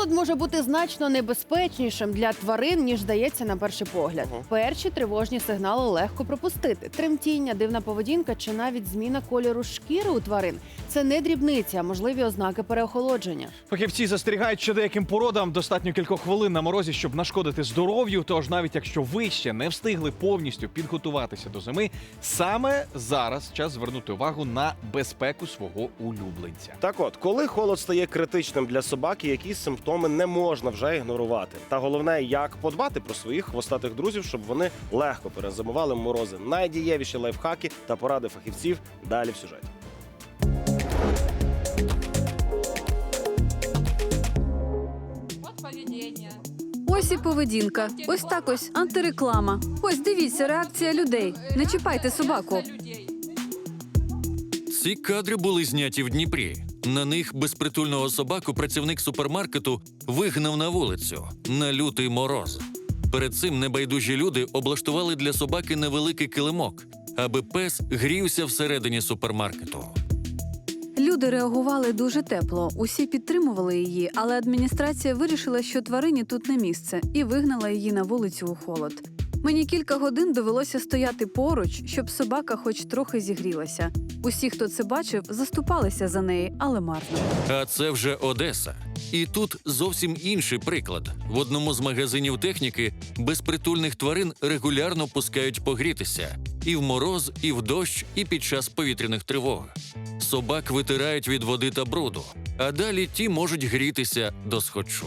Холод може бути значно небезпечнішим для тварин, ніж здається на перший погляд. Мгм. Перші тривожні сигнали легко пропустити. Тремтіння, дивна поведінка чи навіть зміна кольору шкіри у тварин це не дрібниці, а можливі ознаки переохолодження. Фахівці застерігають, що деяким породам достатньо кількох хвилин на морозі, щоб нашкодити здоров'ю. Тож навіть якщо ви ще не встигли повністю підготуватися до зими, саме зараз час звернути увагу на безпеку свого улюбленця. Так от, коли холод стає критичним для собаки, які симптоми не можна вже ігнорувати. Та головне, як подбати про своїх хвостатих друзів, щоб вони легко перезимували морози. Найдієвіші лайфхаки та поради фахівців далі в сюжеті. Ось і поведінка. Ось так ось антиреклама. Ось дивіться, реакція людей. Не чіпайте собаку. Ці кадри були зняті в Дніпрі. На них безпритульного собаку працівник супермаркету вигнав на вулицю на лютий мороз. Перед цим небайдужі люди облаштували для собаки невеликий килимок, аби пес грівся всередині супермаркету. Люди реагували дуже тепло. Усі підтримували її, але адміністрація вирішила, що тварині тут не місце, і вигнала її на вулицю у холод. Мені кілька годин довелося стояти поруч, щоб собака хоч трохи зігрілася. Усі, хто це бачив, заступалися за неї, але марно. А це вже Одеса. І тут зовсім інший приклад. В одному з магазинів техніки безпритульних тварин регулярно пускають погрітися і в мороз, і в дощ, і під час повітряних тривог. Собак витирають від води та бруду, а далі ті можуть грітися до схочу.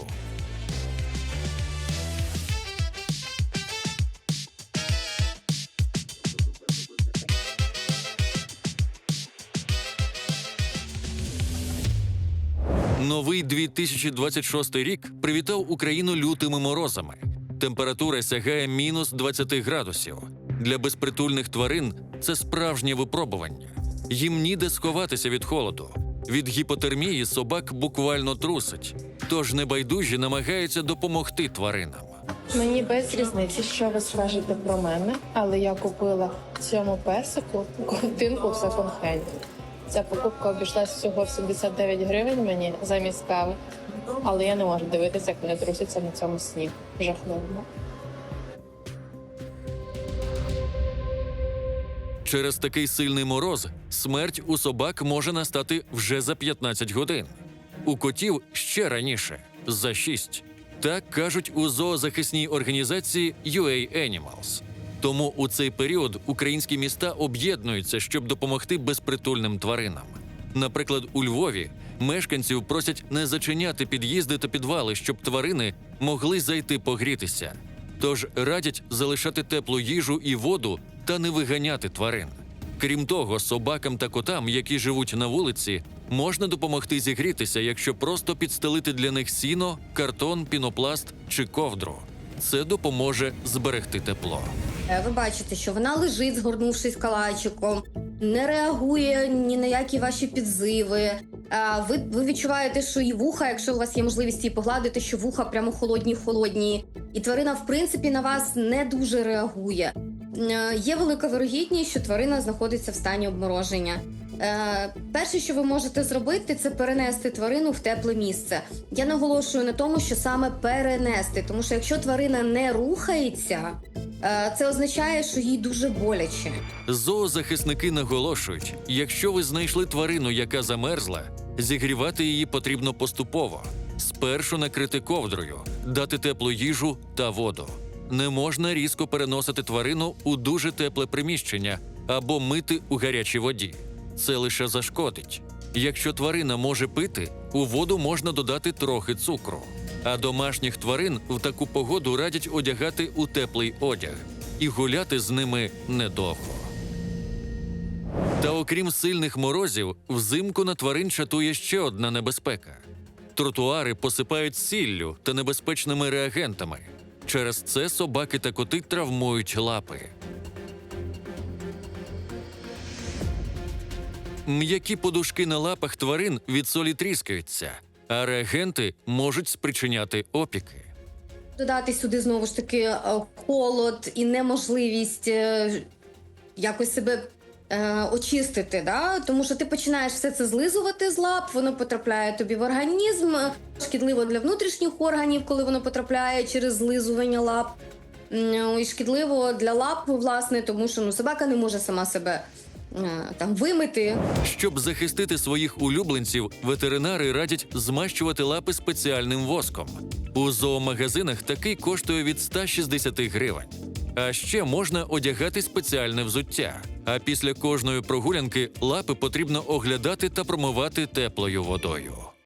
Новий 2026 рік привітав Україну лютими морозами. Температура сягає мінус 20 градусів. Для безпритульних тварин це справжнє випробування. Їм ніде сховатися від холоду. Від гіпотермії собак буквально трусить, тож небайдужі намагаються допомогти тваринам. Мені без різниці, що ви скажете про мене, але я купила цьому песику ковтинку в секонд-хенді. Ця покупка обійшлася всього в 79 гривень мені замість кави. Але я не можу дивитися, як вони трусяться на цьому сніг. Жахливо. Через такий сильний мороз смерть у собак може настати вже за 15 годин. У котів ще раніше за 6. Так кажуть у зоозахисній організації UA Animals. Тому у цей період українські міста об'єднуються, щоб допомогти безпритульним тваринам. Наприклад, у Львові мешканців просять не зачиняти під'їзди та підвали, щоб тварини могли зайти погрітися. Тож радять залишати теплу їжу і воду та не виганяти тварин. Крім того, собакам та котам, які живуть на вулиці, можна допомогти зігрітися, якщо просто підстелити для них сіно, картон, пінопласт чи ковдру. Це допоможе зберегти тепло. Е, Ви бачите, що вона лежить, згорнувшись калачиком, не реагує ні на які ваші підзиви. Е, Ви, ви відчуваєте, що і вуха, якщо у вас є можливість її погладити, що вуха прямо холодні, холодні. І тварина, в принципі, на вас не дуже реагує. Е, Є велика вирогідність, що тварина знаходиться в стані обмороження. Е, перше, що ви можете зробити, це перенести тварину в тепле місце. Я наголошую на тому, що саме перенести, тому що якщо тварина не рухається, е, це означає, що їй дуже боляче. Зоозахисники наголошують: якщо ви знайшли тварину, яка замерзла, зігрівати її потрібно поступово. Спершу накрити ковдрою, дати теплу їжу та воду. Не можна різко переносити тварину у дуже тепле приміщення або мити у гарячій воді. Це лише зашкодить. Якщо тварина може пити, у воду можна додати трохи цукру. А домашніх тварин в таку погоду радять одягати у теплий одяг і гуляти з ними недовго. Та окрім сильних морозів, взимку на тварин чатує ще одна небезпека. Тротуари посипають сіллю та небезпечними реагентами. Через це собаки та коти травмують лапи. М'які подушки на лапах тварин від солі тріскаються, а реагенти можуть спричиняти опіки. Додати сюди знову ж таки е, холод і неможливість е, якось себе е, очистити, да? тому що ти починаєш все це злизувати з лап, воно потрапляє тобі в організм, шкідливо для внутрішніх органів, коли воно потрапляє через злизування лап. І шкідливо для лап, власне, тому що ну, собака не може сама себе там вимити. Щоб захистити своїх улюбленців, ветеринари радять змащувати лапи спеціальним воском. У зоомагазинах такий коштує від 160 гривень. А ще можна одягати спеціальне взуття. А після кожної прогулянки лапи потрібно оглядати та промивати теплою водою.